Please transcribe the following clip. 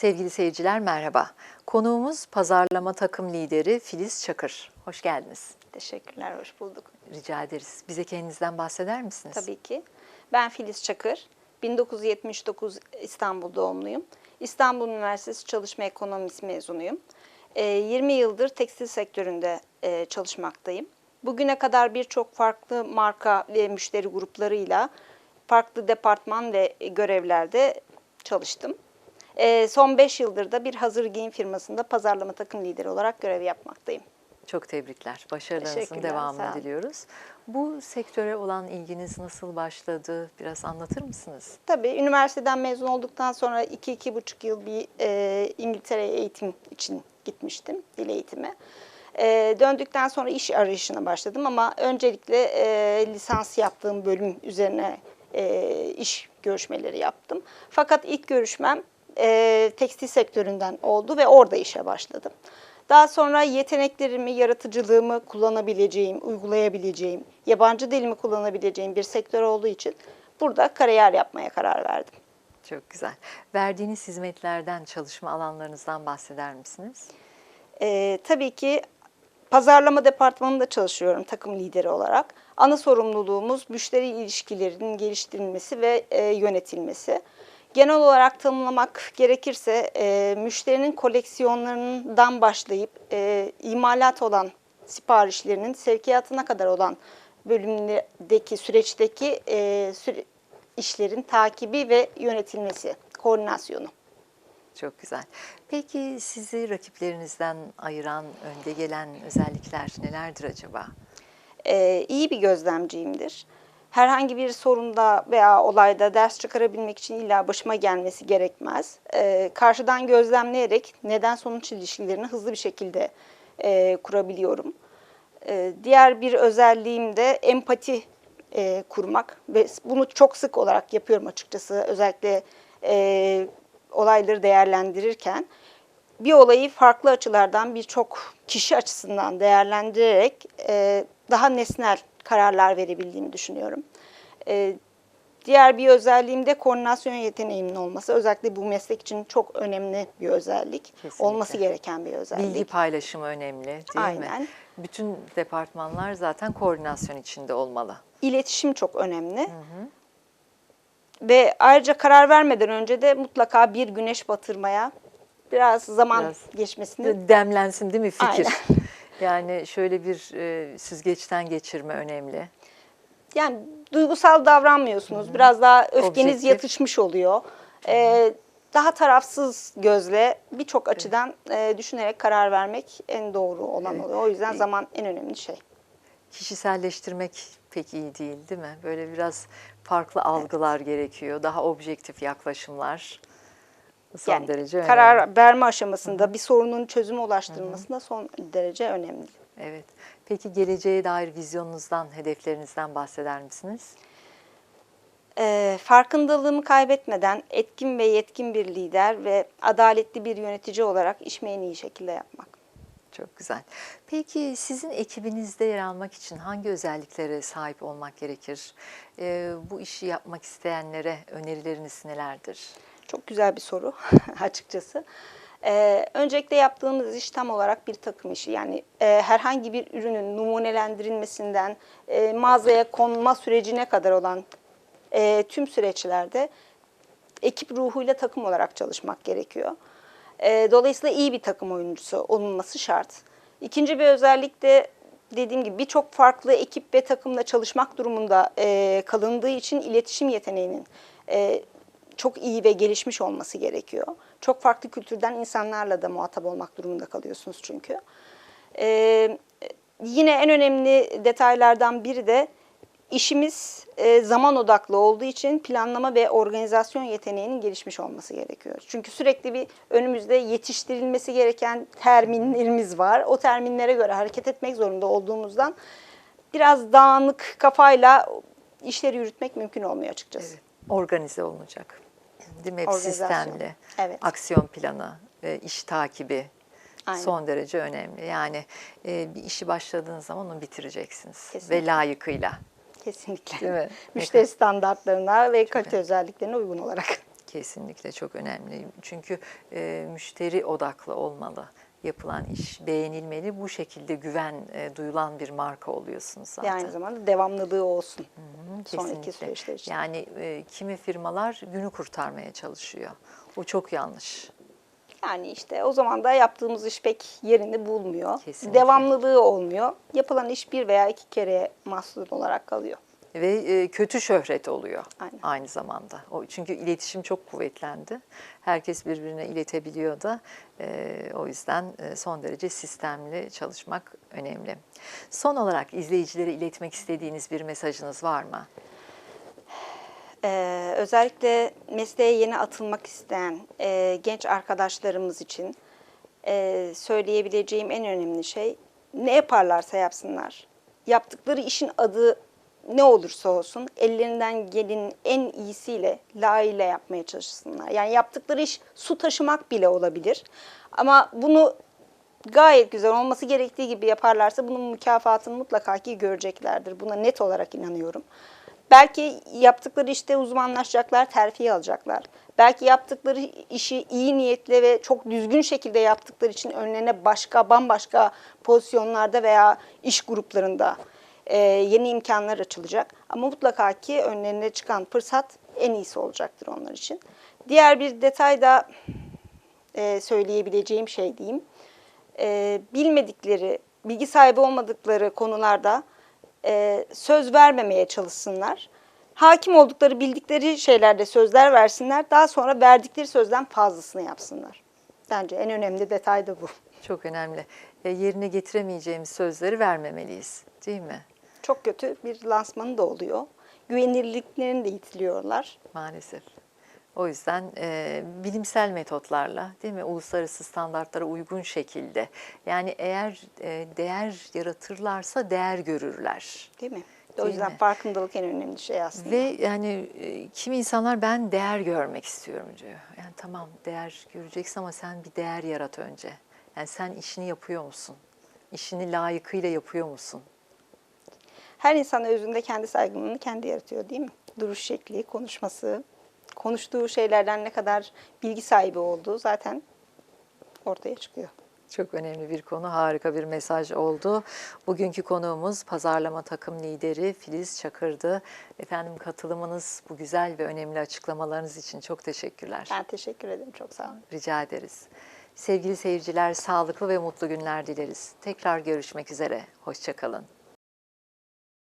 Sevgili seyirciler merhaba. Konuğumuz pazarlama takım lideri Filiz Çakır. Hoş geldiniz. Teşekkürler, hoş bulduk. Rica ederiz. Bize kendinizden bahseder misiniz? Tabii ki. Ben Filiz Çakır. 1979 İstanbul doğumluyum. İstanbul Üniversitesi Çalışma Ekonomisi mezunuyum. Ee, 20 yıldır tekstil sektöründe e, çalışmaktayım. Bugüne kadar birçok farklı marka ve müşteri gruplarıyla farklı departman ve görevlerde çalıştım. Ee, son 5 yıldır da bir hazır giyim firmasında pazarlama takım lideri olarak görev yapmaktayım. Çok tebrikler. Başarılarınızın devamını diliyoruz. Bu sektöre olan ilginiz nasıl başladı? Biraz anlatır mısınız? Tabii üniversiteden mezun olduktan sonra 2-2,5 yıl bir e, İngiltere'ye eğitim için gitmiştim, dil eğitimi. E, döndükten sonra iş arayışına başladım ama öncelikle e, lisans yaptığım bölüm üzerine e, iş görüşmeleri yaptım. Fakat ilk görüşmem e, tekstil sektöründen oldu ve orada işe başladım. Daha sonra yeteneklerimi, yaratıcılığımı kullanabileceğim, uygulayabileceğim, yabancı dilimi kullanabileceğim bir sektör olduğu için burada kariyer yapmaya karar verdim. Çok güzel. Verdiğiniz hizmetlerden, çalışma alanlarınızdan bahseder misiniz? Ee, tabii ki pazarlama departmanında çalışıyorum takım lideri olarak. Ana sorumluluğumuz müşteri ilişkilerinin geliştirilmesi ve e, yönetilmesi. Genel olarak tanımlamak gerekirse e, müşterinin koleksiyonlarından başlayıp e, imalat olan siparişlerinin sevkiyatına kadar olan bölümdeki süreçteki e, süre- işlerin takibi ve yönetilmesi, koordinasyonu. Çok güzel. Peki sizi rakiplerinizden ayıran, önde gelen özellikler nelerdir acaba? e, iyi bir gözlemciyimdir. Herhangi bir sorunda veya olayda ders çıkarabilmek için illa başıma gelmesi gerekmez. E, karşıdan gözlemleyerek neden sonuç ilişkilerini hızlı bir şekilde e, kurabiliyorum. E, diğer bir özelliğim de empati e, kurmak ve bunu çok sık olarak yapıyorum açıkçası. Özellikle e, olayları değerlendirirken bir olayı farklı açılardan birçok kişi açısından değerlendirerek e, daha nesnel kararlar verebildiğimi düşünüyorum. E, diğer bir özelliğim de koordinasyon yeteneğimin olması. Özellikle bu meslek için çok önemli bir özellik. Kesinlikle. Olması gereken bir özellik. Bilgi paylaşımı önemli değil mi? Aynen. Bütün departmanlar zaten koordinasyon içinde olmalı. İletişim çok önemli. Ve ayrıca karar vermeden önce de mutlaka bir güneş batırmaya biraz zaman Biraz geçmesini Demlensin değil mi fikir? Aynen. Yani şöyle bir e, süzgeçten geçirme önemli. Yani duygusal davranmıyorsunuz. Biraz daha öfkeniz Objektif. yatışmış oluyor. Ee, daha tarafsız gözle birçok açıdan e, düşünerek karar vermek en doğru olan oluyor. O yüzden zaman en önemli şey. Kişiselleştirmek pek iyi değil değil mi? Böyle biraz farklı algılar gerekiyor. Daha objektif yaklaşımlar son Yani derece önemli. karar verme aşamasında bir sorunun çözüme ulaştırılmasında son derece önemli. Evet. Peki geleceğe dair vizyonunuzdan, hedeflerinizden bahseder misiniz? Ee, farkındalığımı kaybetmeden etkin ve yetkin bir lider ve adaletli bir yönetici olarak işimi en iyi şekilde yapmak. Çok güzel. Peki sizin ekibinizde yer almak için hangi özelliklere sahip olmak gerekir? Ee, bu işi yapmak isteyenlere önerileriniz nelerdir? Çok güzel bir soru açıkçası. Ee, öncelikle yaptığımız iş tam olarak bir takım işi. Yani e, herhangi bir ürünün numunelendirilmesinden e, mağazaya konma sürecine kadar olan e, tüm süreçlerde ekip ruhuyla takım olarak çalışmak gerekiyor. E, dolayısıyla iyi bir takım oyuncusu olunması şart. İkinci bir özellik de dediğim gibi birçok farklı ekip ve takımla çalışmak durumunda e, kalındığı için iletişim yeteneğinin e, çok iyi ve gelişmiş olması gerekiyor. Çok farklı kültürden insanlarla da muhatap olmak durumunda kalıyorsunuz çünkü. Ee, yine en önemli detaylardan biri de işimiz e, zaman odaklı olduğu için planlama ve organizasyon yeteneğinin gelişmiş olması gerekiyor. Çünkü sürekli bir önümüzde yetiştirilmesi gereken terminlerimiz var. O terminlere göre hareket etmek zorunda olduğumuzdan biraz dağınık kafayla işleri yürütmek mümkün olmuyor açıkçası. Organize olunacak. Değil mi? Hep sistemli. Evet. Aksiyon planı, iş takibi Aynen. son derece önemli. Yani e, bir işi başladığınız zaman onu bitireceksiniz. Kesinlikle. Ve layıkıyla. Kesinlikle. Değil mi? Müşteri standartlarına ve kalite özelliklerine uygun olarak. Kesinlikle çok önemli. Çünkü e, müşteri odaklı olmalı yapılan iş. Beğenilmeli. Bu şekilde güven e, duyulan bir marka oluyorsunuz zaten. Ve aynı zamanda devamlılığı olsun. Hı, sonraki kesinlikle. süreçler için. Yani e, kimi firmalar günü kurtarmaya çalışıyor. Bu çok yanlış. Yani işte o zaman da yaptığımız iş pek yerini bulmuyor. Kesinlikle. Devamlılığı olmuyor. Yapılan iş bir veya iki kere mahsul olarak kalıyor. Ve e, kötü şöhret oluyor Aynen. aynı zamanda. O çünkü iletişim çok kuvvetlendi. Herkes birbirine iletebiliyor da e, o yüzden e, son derece sistemli çalışmak önemli. Son olarak izleyicilere iletmek istediğiniz bir mesajınız var mı? Ee, özellikle mesleğe yeni atılmak isteyen e, genç arkadaşlarımız için e, söyleyebileceğim en önemli şey ne yaparlarsa yapsınlar. Yaptıkları işin adı ne olursa olsun ellerinden gelin en iyisiyle layığıyla yapmaya çalışsınlar. Yani yaptıkları iş su taşımak bile olabilir. Ama bunu gayet güzel olması gerektiği gibi yaparlarsa bunun mükafatını mutlaka ki göreceklerdir. Buna net olarak inanıyorum. Belki yaptıkları işte uzmanlaşacaklar, terfi alacaklar. Belki yaptıkları işi iyi niyetle ve çok düzgün şekilde yaptıkları için önlerine başka bambaşka pozisyonlarda veya iş gruplarında e, yeni imkanlar açılacak. Ama mutlaka ki önlerine çıkan fırsat en iyisi olacaktır onlar için. Diğer bir detay da e, söyleyebileceğim şey diyeyim. E, bilmedikleri, bilgi sahibi olmadıkları konularda e, söz vermemeye çalışsınlar. Hakim oldukları, bildikleri şeylerde sözler versinler. Daha sonra verdikleri sözden fazlasını yapsınlar. Bence en önemli detay da bu. Çok önemli. E, yerine getiremeyeceğimiz sözleri vermemeliyiz değil mi? Çok kötü bir lansmanı da oluyor. Güvenilirliklerini de yitiliyorlar. Maalesef. O yüzden e, bilimsel metotlarla değil mi uluslararası standartlara uygun şekilde yani eğer e, değer yaratırlarsa değer görürler. Değil mi? o yüzden mi? farkındalık en önemli şey aslında. Ve yani e, kimi insanlar ben değer görmek istiyorum diyor. Yani tamam değer göreceksin ama sen bir değer yarat önce. Yani sen işini yapıyor musun? İşini layıkıyla yapıyor musun? Her insan özünde kendi saygınlığını kendi yaratıyor değil mi? Duruş şekli, konuşması, konuştuğu şeylerden ne kadar bilgi sahibi olduğu zaten ortaya çıkıyor. Çok önemli bir konu, harika bir mesaj oldu. Bugünkü konuğumuz pazarlama takım lideri Filiz Çakır'dı. Efendim katılımınız, bu güzel ve önemli açıklamalarınız için çok teşekkürler. Ben teşekkür ederim. Çok sağ olun. Rica ederiz. Sevgili seyirciler, sağlıklı ve mutlu günler dileriz. Tekrar görüşmek üzere. Hoşçakalın.